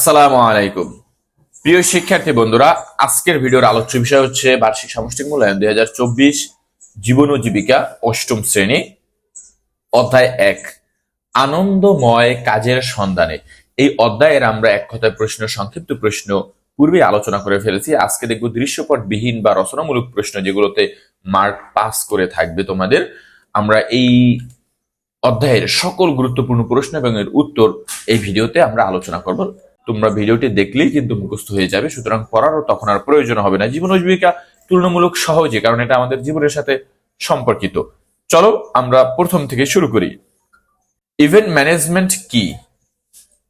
আসসালামু আলাইকুম। প্রিয় শিক্ষার্থী বন্ধুরা, আজকের ভিডিওর আলোচ্য বিষয় হচ্ছে বার্ষিক সামষ্টিক মূল্যায়ন দুই হাজার চব্বিশ জীবন ও জীবিকা অষ্টম শ্রেণি, অধ্যায় এক, আনন্দময় কাজের সন্ধানে। এই অধ্যায়ের আমরা এক কথায় প্রশ্ন, সংক্ষিপ্ত প্রশ্ন পূর্বে আলোচনা করে ফেলেছি। আজকে দেখব দৃশ্যপট বিহীন বা রচনামূলক প্রশ্ন যেগুলোতে মার্ক পাস করে থাকবে তোমাদের। আমরা এই অধ্যায়ের সকল গুরুত্বপূর্ণ প্রশ্ন এবং এর উত্তর এই ভিডিওতে আমরা আলোচনা করব। তোমরা ভিডিওটি দেখলেই কিন্তু মুখস্থ হয়ে যাবে, সুতরাং পড়ারও তখন আর প্রয়োজন হবে না। জীবন জীবিকা তুলনামূলক সহজে, কারণ এটা আমাদের জীবনের সাথে সম্পর্কিত। চলো আমরা প্রথম থেকে শুরু করি। ইভেন্ট ম্যানেজমেন্ট কি?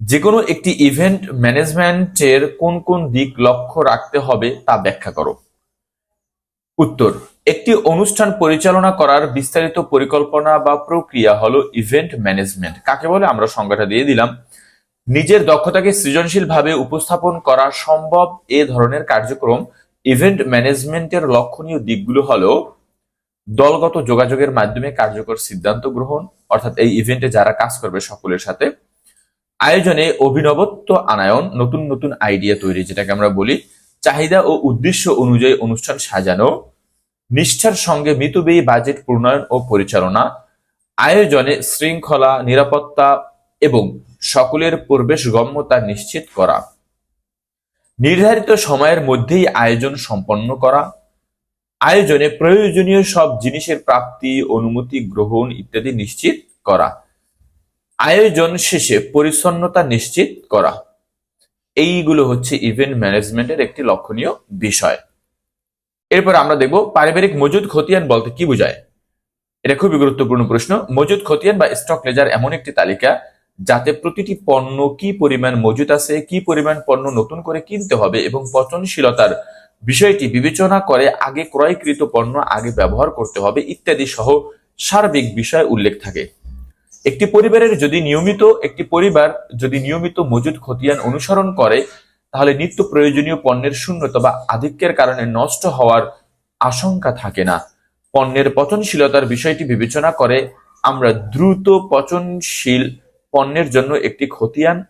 যে কোনো একটি ইভেন্ট ম্যানেজমেন্টের কোন কোন দিক লক্ষ্য রাখতে হবে তা ব্যাখ্যা করো। উত্তর, একটি অনুষ্ঠান পরিচালনা করার বিস্তারিত পরিকল্পনা বা প্রক্রিয়া হলো ইভেন্ট ম্যানেজমেন্ট কাকে বলে? আমরা সংজ্ঞাটা দিয়ে দিলাম। নিজের দক্ষতাকে সৃজনশীলভাবে উপস্থাপন করা সম্ভব এ ধরনের কার্যক্রম ইভেন্ট ম্যানেজমেন্টের লক্ষণীয় দিকগুলো হলো দলগত যোগাযোগের মাধ্যমে কার্যকর সিদ্ধান্ত গ্রহণ, অর্থাৎ এই ইভেন্টে যারা কাজ করবে সকলের সাথে। আয়োজনে অভিনবত্ব আনায়ন, নতুন নতুন আইডিয়া তৈরি, যেটাকে আমরা বলি চাহিদা ও উদ্দেশ্য অনুযায়ী অনুষ্ঠান সাজানো, নিষ্ঠার সঙ্গে মিতব্যয়ী বাজেট প্রণয়ন ও পরিচালনা, আয়োজনে শৃঙ্খলা, নিরাপত্তা এবং সকলের প্রবেশ গম্যতা নিশ্চিত করা। নির্ধারিত সময়ের মধ্যেই আয়োজন সম্পন্ন করা। আয়োজনে প্রয়োজনীয় সব জিনিসের প্রাপ্তি, অনুমতি, গ্রহণ ইত্যাদি নিশ্চিত করা। আয়োজন শেষে পরিচ্ছন্নতা নিশ্চিত করা। এইগুলো হচ্ছে ইভেন্ট ম্যানেজমেন্টের একটি লক্ষণীয় বিষয়। এরপর আমরা দেখব পারিবারিক মজুদ খতিয়ান বলতে কি বোঝায়। এটা খুবই গুরুত্বপূর্ণ প্রশ্ন। মজুদ খতিয়ান বা স্টক লেজার এমন একটি তালিকা যাতে প্রতিটি পণ্য কি পরিমাণ মজুদ আছে, কি পরিমাণ পণ্য নতুন করে কিনতে হবে এবং পচনশীলতার বিষয়টি বিবেচনা করে আগে ক্রয়কৃত পণ্য আগে ব্যবহার করতে হবে ইত্যাদি সহ সার্বিক বিষয় উল্লেখ থাকে। একটি পরিবারের যদি নিয়মিত, একটি পরিবার যদি নিয়মিত মজুদ খতিয়ান অনুসরণ করে, তাহলে নিত্য প্রয়োজনীয় পণ্যের শূন্যতা বা আধিক্যের কারণে নষ্ট হওয়ার আশঙ্কা থাকে না। পণ্যের পচনশীলতার বিষয়টি বিবেচনা করে আমরা দ্রুত পচনশীল পণ্যের জন্য একটি খতিয়ান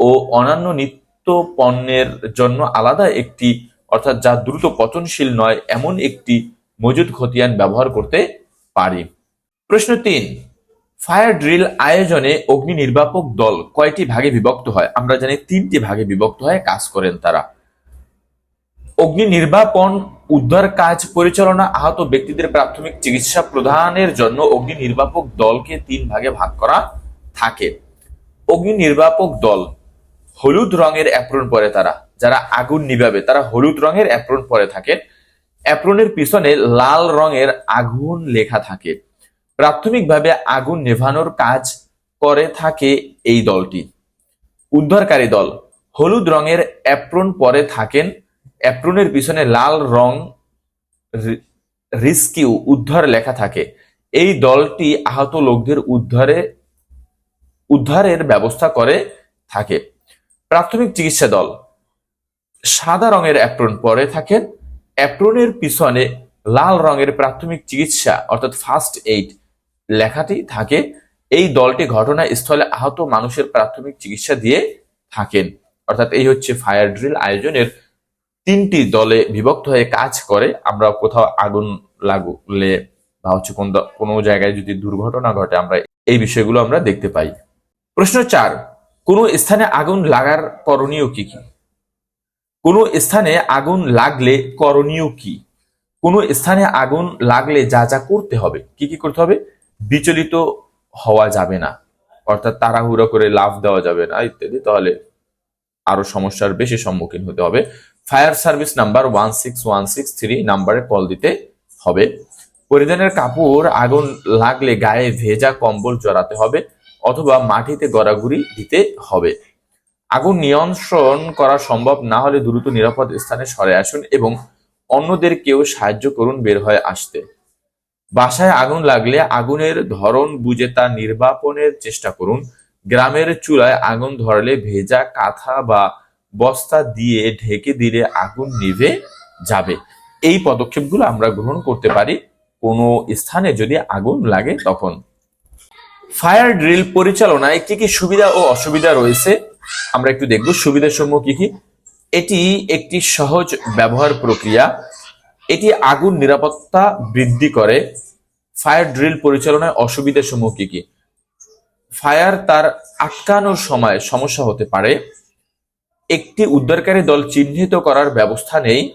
ও অন্যান্য নিত্য পণ্যের জন্য আলাদা একটি, অর্থাৎ যা দ্রুত পচনশীল নয়, এমন একটি মজুদ খতিয়ান ব্যবহার করতে পারি। প্রশ্ন তিন, ফায়ার ড্রিল আয়োজনে অগ্নি নির্বাপক দল কয়টি ভাগে বিভক্ত হয়? আমরা জানি তিনটি ভাগে বিভক্ত হয়, কাজ করেন তারা। অগ্নি নির্বাপন, উদ্ধার কাজ, পরিচালনা, আহত ব্যক্তিদের প্রাথমিক চিকিৎসা প্রদানের জন্য অগ্নি নির্বাপক দলকে তিন ভাগে ভাগ করা থাকে। অগ্নি নির্বাপক দল, হলুদ রঙের অ্যাপ্রন পরে তারা, যারা আগুন নিভাবে, তারা হলুদ রঙের অ্যাপ্রন পরে থাকে। অ্যাপ্রনের পিছনে লাল রঙের আগুন লেখা থাকে। প্রাথমিকভাবে আগুন নেভানোর কাজ করে থাকে এই দলটি। উদ্ধারকারী দল, হলুদ রঙের অ্যাপ্রন পরে থাকেন। অ্যাপ্রনের পিছনে লাল রং রিস্কিউ উদ্ধার লেখা থাকে। এই দলটি আহত লোকদের উদ্ধারে উদ্ধারের ব্যবস্থা করে থাকে। প্রাথমিক চিকিৎসা দল, সাদা রঙের অ্যাপ্রন পরে থাকেন। অ্যাপ্রনের পিছনে লাল রঙের প্রাথমিক চিকিৎসা, অর্থাৎ ফার্স্ট এইড লেখাটি থাকে। এই দলটি ঘটনাস্থলে আহত মানুষের প্রাথমিক চিকিৎসা দিয়ে থাকেন। অর্থাৎ এই হচ্ছে ফায়ার ড্রিল আয়োজনের তিনটি দলে বিভক্ত হয়ে কাজ করে। আমরা কোথাও আগুন লাগলে বা হচ্ছে কোন কোনো জায়গায় যদি দুর্ঘটনা ঘটে, আমরা এই বিষয়গুলো আমরা দেখতে পাই। প্রশ্ন চার, কোনো স্থানে আগুন লাগার করণীয় কি কি? কোনো স্থানে আগুন লাগলে করণীয় কি? কোনো স্থানে আগুন লাগলে যা যা করতে হবে, কি কি করতে হবে? বিচলিত হওয়া যাবে না। অর্থাৎ তাড়াহুড়ো করে লাভ দেওয়া যাবে না, ইত্যাদি। তাহলে আরও সমস্যার বেশি সম্মুখীন হতে হবে। Fire service number one six one six three নাম্বারে কল দিতে হবে। পরিধানের কাপড় আগুন লাগলে গায়ে ভেজা কম্বল জড়াতে হবে। অথবা মাটিতে গড়াগুড়ি দিতে হবে। আগুন নিয়ন্ত্রণ করা সম্ভব না হলে দ্রুত নিরাপদ স্থানে সরে আসুন এবং অন্যদের কেউ সাহায্য করুন বের হয়ে আসতে। বাসায় আগুন লাগলে আগুনের ধরন বুঝে তা নির্বাপনের চেষ্টা করুন। গ্রামের চুলায় আগুন ধরলে ভেজা কাঁথা বা বস্তা দিয়ে ঢেকে দিলে আগুন নিভে যাবে। এই পদক্ষেপগুলো আমরা গ্রহণ করতে পারি। কোনো স্থানে যদি আগুন লাগে তখন। ফায়ার ড্রিল পরিচালনায় কি কি সুবিধা ও অসুবিধা রয়েছে? আমরা একটু দেখব সুবিধাসমূহ কি কি। এটি একটি সহজ ব্যবহার প্রক্রিয়া। এটি আগুন নিরাপত্তা বৃদ্ধি করে। ফায়ার ড্রিল পরিচালনায় অসুবিধা সমূহ কি কি। ফায়ার তার আটকানোর সময় সমস্যা হতে পারে। একটি উদ্ধারকারী দল চিহ্নিত করার ব্যবস্থা নেই।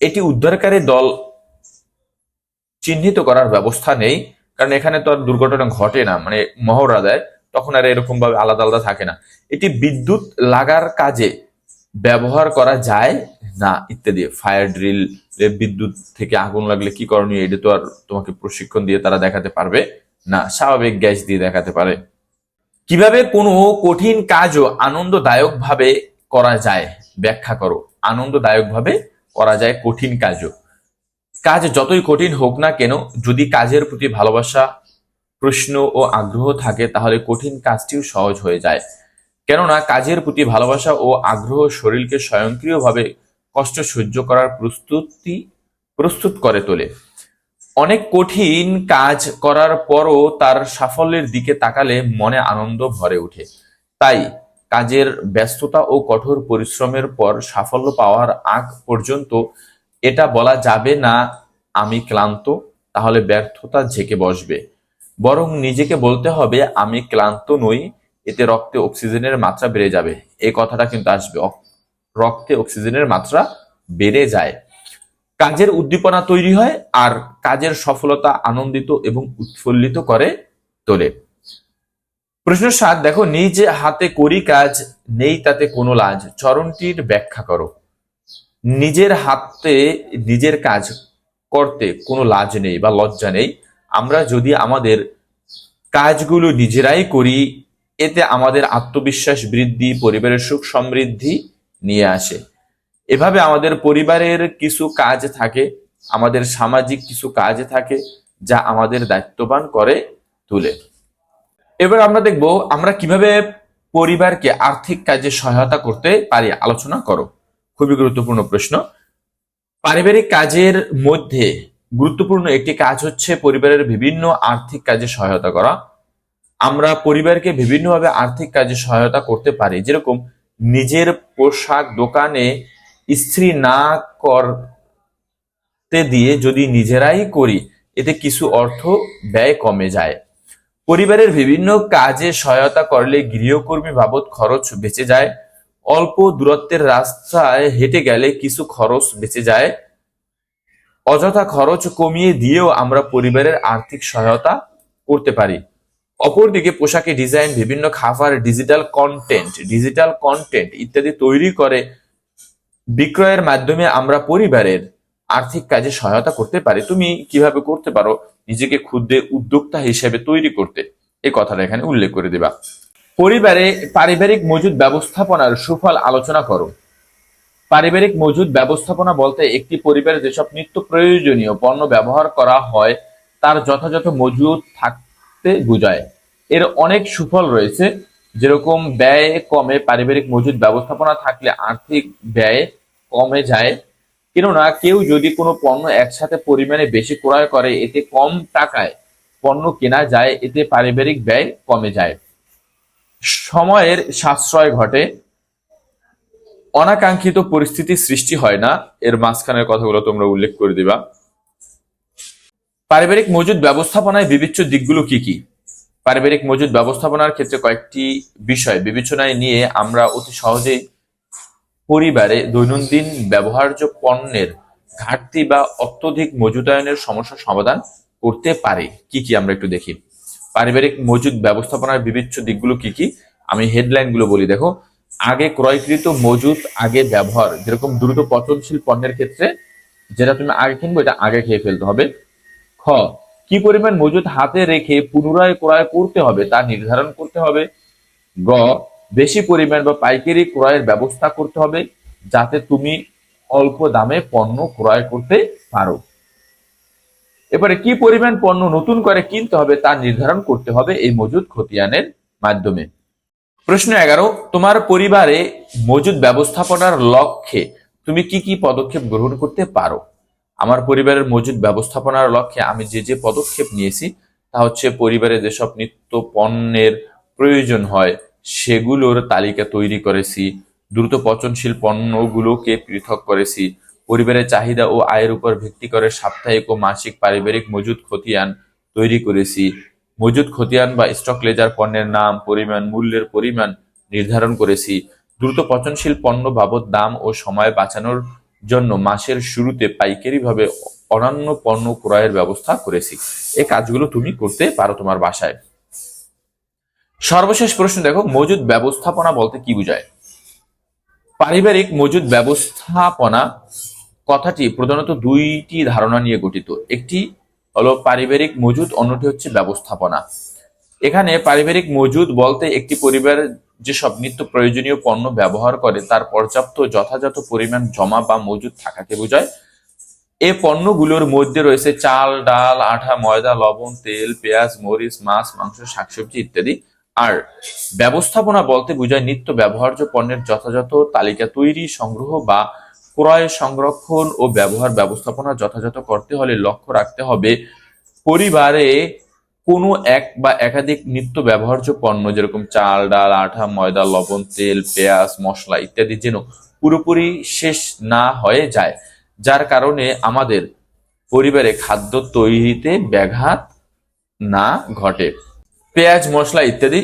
এটি উদ্ধারকারী দল চিহ্নিত করার ব্যবস্থা নেই। কারণ এখানে তো আর দুর্ঘটনা ঘটে না মানে মহড়া দেয়, তখন আর এরকম ভাবে আলাদা আলাদা থাকে না। এটি বিদ্যুৎ লাগার কাজে ব্যবহার করা যায় না ইত্যাদি। ফায়ার ড্রিল বিদ্যুৎ থেকে আগুন লাগলে কি করণীয়, এটা তো আর তোমাকে প্রশিক্ষণ দিয়ে তারা দেখাতে পারবে না। স্বাভাবিক গ্যাস দিয়ে দেখাতে পারে। কীভাবে কোনো কঠিন কাজও আনন্দদায়ক ভাবে করা যায়? ব্যাখ্যা করো। আনন্দদায়ক ভাবে করা যায় কঠিন কাজও। কাজ যতই কঠিন হোক না কেন, যদি কাজের প্রতি ভালোবাসা, প্রশ্ন ও আগ্রহ থাকে, তাহলে কঠিন কাজটিও সহজ হয়ে যায়। কেননা, কাজের প্রতি ভালোবাসা ও আগ্রহ শরীরকে স্বয়ংক্রিয়ভাবে কষ্ট সহ্য করার প্রস্তুতি, প্রস্তুত করে তোলে। অনেক কঠিন কাজ করার পরও তার সাফল্যের দিকে তাকালে মনে আনন্দ ভরে ওঠে। তাই কাজের ব্যস্ততা ও কঠোর পরিশ্রমের পর সাফল্য পাওয়ার আগ পর্যন্ত এটা বলা যাবে না আমি ক্লান্ত, তাহলে ব্যর্থতা ঝেঁকে বসবে। বরং নিজেকে বলতে হবে, আমি ক্লান্ত নই, এতে রক্তে অক্সিজেনের মাত্রা বেড়ে যাবে। এই কথাটা কিন্তু আসবে। রক্তে অক্সিজেনের মাত্রা বেড়ে যায়। কাজের উদ্দীপনা তৈরি হয় আর কাজের সফলতা আনন্দিত এবং উৎফুল্লিত করে তোলে। প্রশ্ন সাত, দেখো, নিজ হাতে করি কাজ, নেই তাতে কোনো লাজ। চরণটির ব্যাখ্যা করো। নিজের হাতে নিজের কাজ করতে কোনো লাজ নেই বা লজ্জা নেই। আমরা যদি আমাদের কাজগুলো নিজেরাই করি, এতে আমাদের আত্মবিশ্বাস বৃদ্ধি, পরিবারের সুখ সমৃদ্ধি নিয়ে আসে। এভাবে আমাদের পরিবারের কিছু কাজ থাকে, আমাদের সামাজিক কিছু কাজ থাকে, যা আমাদের দায়িত্ববান করে তুলে। এবার আমরা দেখব আমরা কীভাবে পরিবারকে আর্থিক কাজে সহায়তা করতে পারি। আলোচনা করো। খুবই গুরুত্বপূর্ণ প্রশ্ন। পারিবারিক কাজের মধ্যে গুরুত্বপূর্ণ একটি কাজ হচ্ছে পরিবারের বিভিন্ন আর্থিক কাজে সহায়তা করা। আমরা পরিবারকে বিভিন্নভাবে আর্থিক কাজে সহায়তা করতে পারি। যেরকম নিজের পোশাক দোকানে ইস্ত্রি না করতে দিয়ে যদি নিজেরাই করি, এতে কিছু অর্থ ব্যয় কমে যায়। পরিবারের বিভিন্ন কাজে সহায়তা করলে গৃহকর্মী বাবদ খরচ বেঁচে যায়। অল্প দূরত্বের রাস্তায় হেঁটে গেলে কিছু খরচ বেঁচে যায়। অযথা খরচ কমিয়ে দিয়েও আমরা পরিবারের আর্থিক সহায়তা করতে পারি। অপরদিকে পোশাকে ডিজাইন, বিভিন্ন খাবার, ডিজিটাল কন্টেন্ট ডিজিটাল কন্টেন্ট ইত্যাদি তৈরি করে বিক্রয়ের মাধ্যমে আমরা পরিবারের আর্থিক কাজে সহায়তা করতে পারি। তুমি কীভাবে করতে পারো? নিজেকে ক্ষুদ্রে উদ্যোক্তা হিসেবে তৈরি করতে। এই কথাটা এখানে উল্লেখ করে দিবা। পরিবারে পারিবারিক মজুদ ব্যবস্থাপনার সুফল আলোচনা করো পারিবারিক মজুদ ব্যবস্থাপনা বলতে একটি পরিবারে যেসব নিত্য প্রয়োজনীয় পণ্য ব্যবহার করা হয়, তার যথাযথ মজুদ থাকতে বোঝায়। এর অনেক সুফল রয়েছে, যেরকম ব্যয় কমে পারিবারিক মজুদ ব্যবস্থাপনা থাকলে আর্থিক ব্যয় কমে যায়। কেননা, কেউ যদি কোনো পণ্য একসাথে পরিমাণে বেশি ক্রয় করে, এতে কম টাকায় পণ্য কেনা যায়, এতে পারিবারিক ব্যয় কমে যায়। সময়ের সাশ্রয় ঘটে, অনাকাঙ্ক্ষিত পরিস্থিতি সৃষ্টি হয় না। এর মাঝখানের কথাগুলো তোমরা উল্লেখ করে দিবা। পারিবারিক মজুদ ব্যবস্থাপনায় বিবেচ্য দিকগুলো কি কি? পারিবারিক মজুদ ব্যবস্থাপনার ক্ষেত্রে কয়েকটি বিষয় বিবেচনায় নিয়ে আমরা অতি সহজেই পরিবারে দৈনন্দিন ব্যবহার্য পণ্যের ঘাটতি বা অত্যধিক মজুদায়নের সমস্যা সমাধান করতে পারে। কি কি আমরা একটু দেখি? পারিবারিক মজুদ ব্যবস্থাপনার বিবেচ্য দিকগুলো কি কি? আমি হেডলাইনগুলো বলি, দেখো। আগে ক্রয়কৃত মজুদ, আগে ব্যবহার, যেরকম দ্রুত পচনশীল পণ্যের ক্ষেত্রে, যেটা তুমি আগে কিনবো এটা আগে খেয়ে ফেলতে হবে। খ, কি পরিমাণ মজুদ হাতে রেখে পুনরায় ক্রয় করতে হবে, তা নির্ধারণ করতে হবে। গ, বেশি পরিমাণ বা পাইকারি ক্রয়ের ব্যবস্থা করতে হবে, যাতে তুমি অল্প দামে পণ্য ক্রয় করতে পারো। এবারে কি পরিমাণ পণ্য নতুন করে কিনতে হবে তা নির্ধারণ করতে হবে এই মজুদ খতিয়ানের মাধ্যমে। প্রশ্ন এগারো, তোমার পরিবারে মজুদ ব্যবস্থাপনার লক্ষ্যে তুমি কি কি পদক্ষেপ গ্রহণ করতে পারো? আমার পরিবারের মজুদ ব্যবস্থাপনার লক্ষ্যে আমি যে যে পদক্ষেপ নিয়েছি, তা হচ্ছে পরিবারে যেসব নিত্য পণ্যের প্রয়োজন হয়, সেগুলোর তালিকা তৈরি করেছি, দ্রুত পচনশীল পণ্যগুলোকে পৃথক করেছি পরিবারের চাহিদা ও আয়ের উপর ভিত্তি করে সাপ্তাহিক ও মাসিক পারিবারিক মজুদ খতিয়ান তৈরি করেছি। মজুদ খতিয়ান বা স্টক লেজার পণ্যের নাম, পরিমাণ, মূল্যের পরিমাণ নির্ধারণ করেছি। দ্রুত পচনশীল পণ্য বাবদ দাম ও সময় বাঁচানোর জন্য মাসের শুরুতে পাইকারিভাবে অন্যান্য পণ্য ক্রয়ের ব্যবস্থা করেছি। এই কাজগুলো তুমি করতে পারো তোমার বাসায়। সর্বশেষ প্রশ্ন দেখো, মজুদ ব্যবস্থাপনা বলতে কি বোঝায়? পারিবারিক মজুদ ব্যবস্থাপনা কথাটি প্রধানত দুইটি ধারণা নিয়ে গঠিত। একটি হলো পারিবারিক মজুদ, অন্যটি হচ্ছে ব্যবস্থাপনা। এখানে পারিবারিক মজুদ বলতে একটি পরিবার যেসব নিত্য প্রয়োজনীয় পণ্য ব্যবহার করে, তার পর্যাপ্ত যথাযথ পরিমাণ জমা বা মজুদ থাকাকে বোঝায়। এ পণ্যগুলোর মধ্যে রয়েছে চাল, ডাল, আঠা, ময়দা, লবণ, তেল, পেঁয়াজ, মরিচ, মাছ, মাংস, শাকসবজি ইত্যাদি। আর ব্যবস্থাপনা বলতে বোঝায় নিত্য ব্যবহার্য পণ্যের যথাযথ তালিকা তৈরি, সংগ্রহ বা ক্রয়, সংরক্ষণ ও ব্যবহার ব্যবস্থাপনা যথাযথ করতে হলে লক্ষ্য রাখতে হবে, পরিবারে কোনো এক বা একাধিক নিত্য ব্যবহার্য পণ্য যেরকম চাল, ডাল, আঠা, ময়দা, লবণ, তেল, পেঁয়াজ, মশলা ইত্যাদি যেন পুরোপুরি শেষ না হয়ে যায়। যার কারণে আমাদের পরিবারে খাদ্য তৈরিতে ব্যাঘাত না ঘটে। পেঁয়াজ, মশলা ইত্যাদি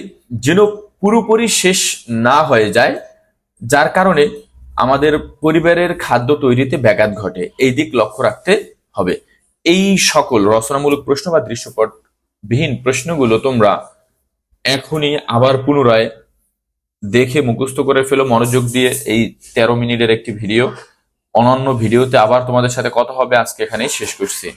যেন পুরোপুরি শেষ না হয়ে যায়, যার কারণে আমাদের পরিবারের খাদ্য তৈরিতে ব্যাঘাত ঘটে। এই দিক লক্ষ্য রাখতে হবে। এই সকল রচনামূলক প্রশ্ন বা দৃশ্যপট বিহীন প্রশ্নগুলো তোমরা এখনই আবার পুনরায় দেখে মুখস্থ করে ফেলো। মনোযোগ দিয়ে এই তেরো মিনিটের একটি ভিডিও, অনন্য ভিডিওতে আবার তোমাদের সাথে কথা হবে। আজকে এখানেই শেষ করছি।